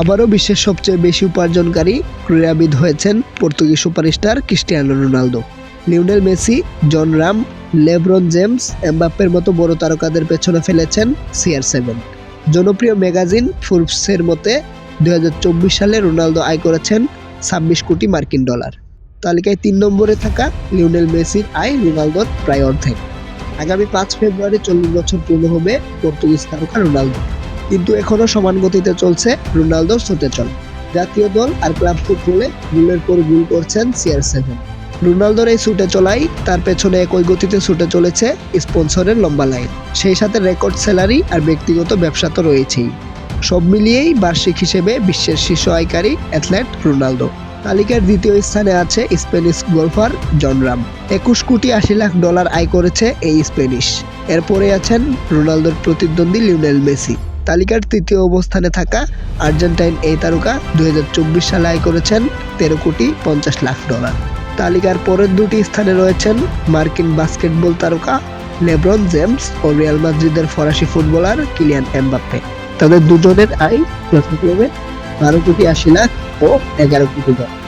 আবারও বিশ্বের সবচেয়ে বেশি উপার্জনকারী ক্রীড়াবিদ হয়েছেন Portuguese superstar Cristiano Ronaldo. Lionel Messi, Jon Rahm, LeBron James, এমবাপ্পের মতো বড় তারকাদের পেছনে ফেলেছেন সিআর সেভেন। জনপ্রিয় ম্যাগাজিন ফুরবসের মতে দু হাজার চব্বিশ সালে রোনালদো আয় করেছেন ছাব্বিশ কোটি মার্কিন ডলার। তালিকায় তিন নম্বরে থাকা লিওনেল মেসির আয় রোনালদোর প্রায় অর্ধেক। আগামী পাঁচ ফেব্রুয়ারি চল্লিশ বছর পূর্ণ হবে পর্তুগিজ তারকা রোনালদো। কিন্তু এখনও সমান গতিতে চলছে রোনালদোর চল। জাতীয় দল আর ক্লাব ফুটবলে গুলের পর গুল করছেন সিআর সেভেন রোনালদোর এই ছুটে চলাই তার পেছনে একই গতিতে ছুটে চলেছে স্পন্সরের লম্বা লাইন। সেই সাথে রেকর্ড স্যালারি আর ব্যক্তিগত ব্যবসা তো রয়েছেই। সব মিলিয়েই বার্ষিক হিসেবে বিশ্বের শীর্ষ আয়কারী অ্যাথলেট রোনালদো। তালিকার দ্বিতীয় স্থানে আছে স্প্যানিশ গোলফার জন রাম। একুশ কোটি আশি লাখ ডলার আয় করেছে এই স্প্যানিশ। এরপরে আছেন রোনালদোর প্রতিদ্বন্দ্বী লিওনেল মেসি। তালিকার তৃতীয় অবস্থানে থাকা আর্জেন্টাইন এই তারকা দুই হাজার চব্বিশ সালে আয় করেছেন তেরো কোটি পঞ্চাশ লাখ ডলার। তালিকার পরের দুটি স্থানে রয়েছেন মার্কিন বাস্কেটবল তারকা লেব্রন জেমস ও রিয়াল মাদ্রিদের ফরাসি ফুটবলার কিলিয়ান এমবাপ্পে। তাদের দুজনের আয় যথাক্রমে বারো কোটি আশি লাখ ও এগারো কোটি ডলার।